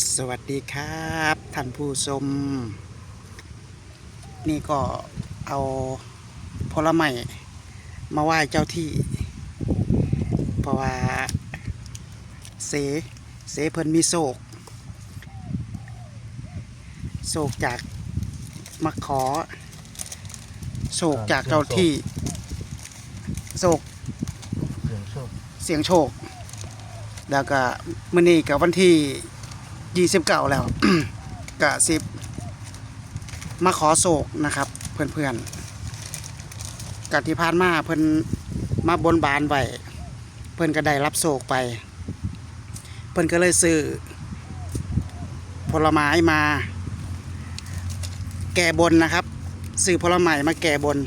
สวัสดีครับท่านผู้ชม นี่ก็เอาผลไม้มาไหว้เจ้าที่ เพราะว่าเสเสเพิ่นมีโศกโศกจากมาขอโศกจากเจ้าที่โศกเสียงโชคเสียงโชคแล้วก็มื้อนี้กับวันที่ ยี่สิบเก้าแล้วกะสิบมาขอโศกนะครับ เพื่อนๆกที่ผ่านมาเพิ่นมาบนบานไว้เพิ่นก็ได้รับโศกไป เพิ่นก็เลยซื้อผลไม้มา แก่บนนะครับซื้อผลไม้มาแก่บน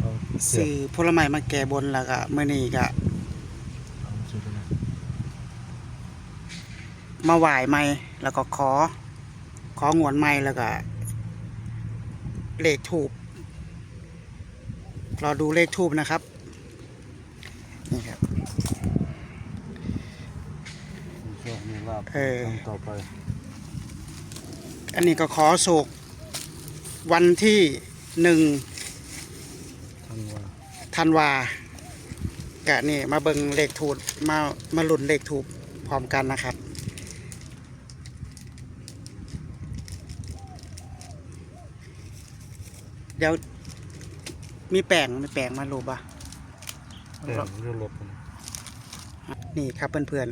เอาเสียซื้อผลไม้มาแก่บนแล้วก็มื้อนี้ก็ เอาสุดเลย มาไหว้ใหม่แล้วก็ขอ ของวนใหม่แล้วก็เลขทูบรอดูเลขทูบนะครับนี่ครับมีโชคมีลาภเออทำต่อไป อันนี้ก็ขอโศกวันที่หนึ่งท่านว่าธันวากะนี่มาเบิงเลขทูบมามาหลุนเลขทูบพร้อมกันนะครับ เดี๋ยว มีแป้งมีแป้งมาลูบอะแต่งเรื่องรถมันนี่ครับเพื่อน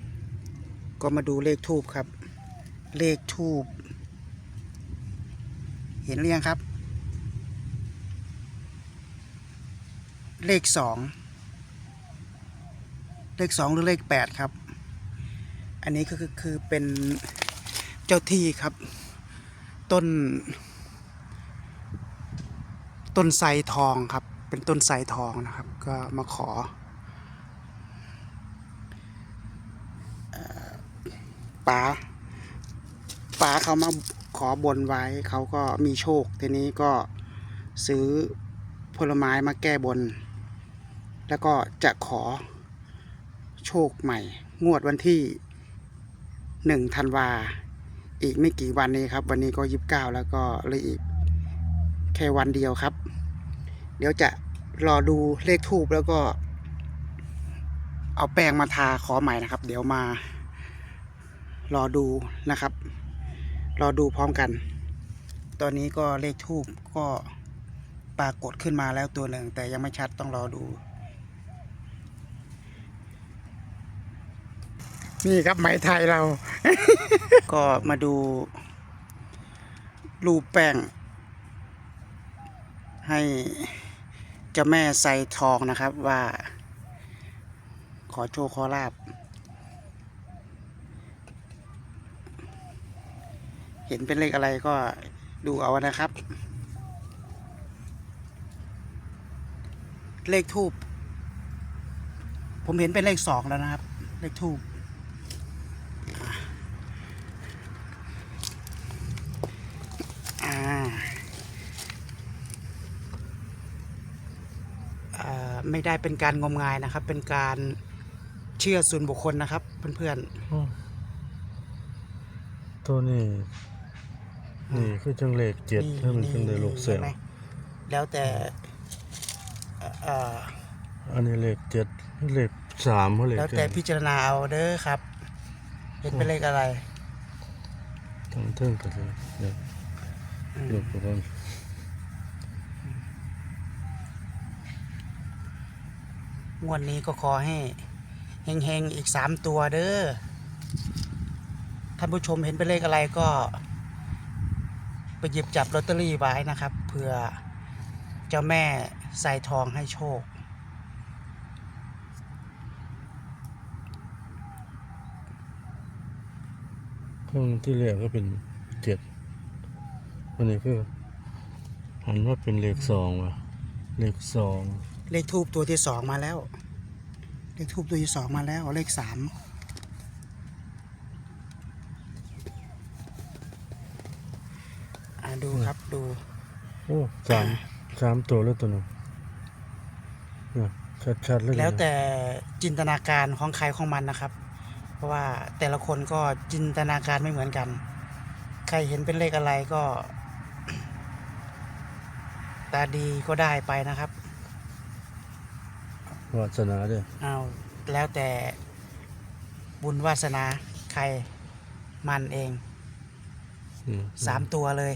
ๆ ก็มาดูเลขทูบครับ เลขทูบ เห็นหรือยังครับ เลขสอง เลขสองหรือเลขแปดครับ อันนี้ก็คือคือเป็นเจ้าที่ครับ ต้น ต้นไทรทองครับ เป็นต้นไทรทองนะครับ ก็มาขอ ป๋า ป๋าเขามาขอบนไว้ เขาก็มีโชค ทีนี้ก็ซื้อผลไม้มาแก้บน แล้วก็จะขอโชคใหม่ งวดวันที่หนึ่งธันวา อีกไม่กี่วันนี้ครับ วันนี้ก็ยิบเก้าแล้วก็เลยอีก แค่วันเดียวครับ เดี๋ยวจะรอดูเลขทูบแล้วก็ เอาแป้งมาทาขอใหม่นะครับ เดี๋ยวมารอดูนะครับ รอดูพร้อมกัน ตอนนี้ก็เลขทูบก็ปรากฏขึ้นมาแล้วตัวหนึ่ง แต่ยังไม่ชัดต้องรอดู นี่ครับไหมไทยเรา ก็มาดูรูปแป้ง ให้เจ้าแม่ใส่ทองนะครับว่า ขอโชคขอลาบ เห็นเป็นเลขอะไรก็ดูเอานะครับ เลขทูบผมเห็นเป็นเลขสองแล้วนะครับ เลขทูบอ่าอ่า ไม่ได้เป็นการงมงายนะครับ เป็นการเชื่อส่วนบุคคลนะครับ เพื่อนอ้อตัวนี้นี่คือจังเลขๆเจ็ดให้มันเป็นได้ลูกเสียง ห็นไหมแล้วแต่เอ่อเอ่ออันนี้เลขเจ็ดเลขสามเขาเลขแล้วเจ็แต่ดพิจารณาเอาเด้อครับเป็นเป็นเลขอะไร ทั้งเทิงกันเลยเนี่ยอืม ยกไปก่อน งวดนี้ก็ขอให้เฮงๆอีกสามตัวเด้อท่านผู้ชมเห็นเป็นเลขอะไรก็ ไปหยิบจับลอตเตอรี่ไว้นะครับเผื่อเจ้าแม่ใส่ทองให้โชคข้างที่เลขก็เป็นเจ็ดอันนี้คือหันว่าเป็นเลขสองว่ะ เลขสอง เลขทูบตัวที่สองมาแล้ว เลขทูบตัวที่สองมาแล้ว เลขสามอ่าดูครับดูโอ้สามสามตัวแล้วตัวหนึงเนี่ยชัดๆเลยแล้วแต่จินตนาการของใครของมันนะครับอเพราะว่าแต่ละคนก็จินตนาการไม่เหมือนกัน ใครเห็นเป็นเลขอะไรก็ ตาดีก็ได้ไปนะครับ วาสนาเด้อเอาแล้วแต่บุญวาสนาใครมันเองอืมสามตัวเลย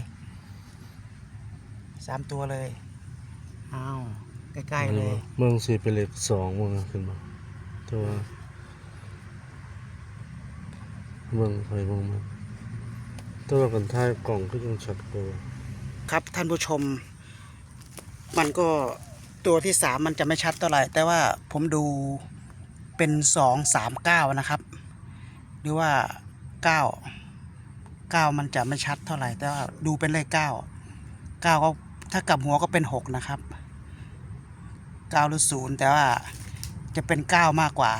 สามตัวเลยเอาใกล้ๆเลยเมืองสีเป็นเลขสองเมืองขึ้นมาตัวเมืองไฟเมืองมันตัวกันท้ายกล่องก็ยังชัดกว่าครับท่านผู้ชม มันก็ ตัวที่สามมันจะไม่ชัดเท่าไหร่ แต่ว่าผมดูเป็นสองสามเก้านะครับ หรือว่าเก้าเก้ามันจะไม่ชัดเท่าไหร่ แต่ว่าดูเป็นเลขเก้าเก้าก็ถ้ากลับหัวก็เป็นหกนะครับเก้าหรือศูนย์แต่ว่าจะเป็นเก้ามากกว่า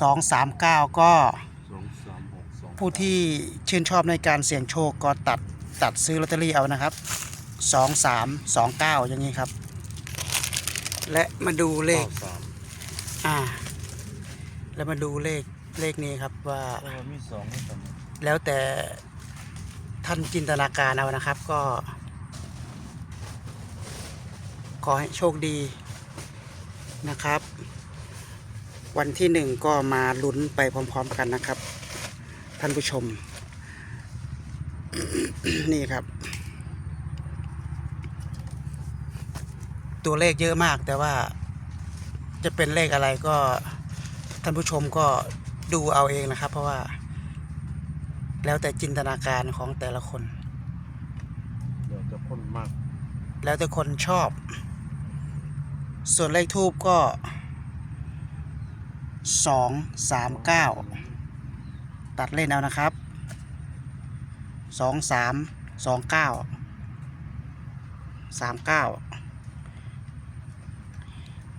สองสามเก้าก็สองสามหกสองผู้ที่ชื่นชอบในการเสี่ยงโชคก็ตัดตัดซื้อลอตเตอรี่เอานะครับสองสามสองเก้าอย่างนี้ครับ และมาดูเลข สามอ่า แล้วมาดูเลขเลขนี้ครับว่าแต่ว่ามีสองไม่ต่ำแล้วแต่ท่านจินตนาการเอานะครับก็ ขอให้โชคดีนะครับ วันที่หนึ่งก็มาลุ้นไปพร้อมๆกันนะครับ ท่านผู้ชม นี่ครับ ตัวเลขเยอะมาก แต่ว่าจะเป็นเลขอะไรก็ท่านผู้ชมก็ดูเอาเองนะครับ เพราะว่า แล้วแต่จินตนาการของแต่ละคน เดี๋ยวจะพ่นมาก แล้วแต่คนชอบ ส่วนเลขทูบก็สองสามเก้าตัดเล่นเอานะครับสองสามสองเก้าสามเก้า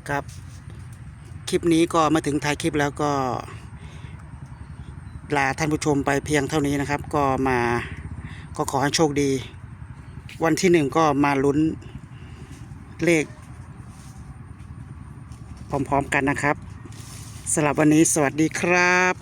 ครับ คลิปนี้ก็มาถึงท้ายคลิปแล้วก็ ลาท่านผู้ชมไปเพียงเท่านี้นะครับ ก็มาก็ขอให้โชคดี วันที่หนึ่งก็มาลุ้นเลข พร้อมๆกันนะครับสำหรับวันนี้สวัสดีครับ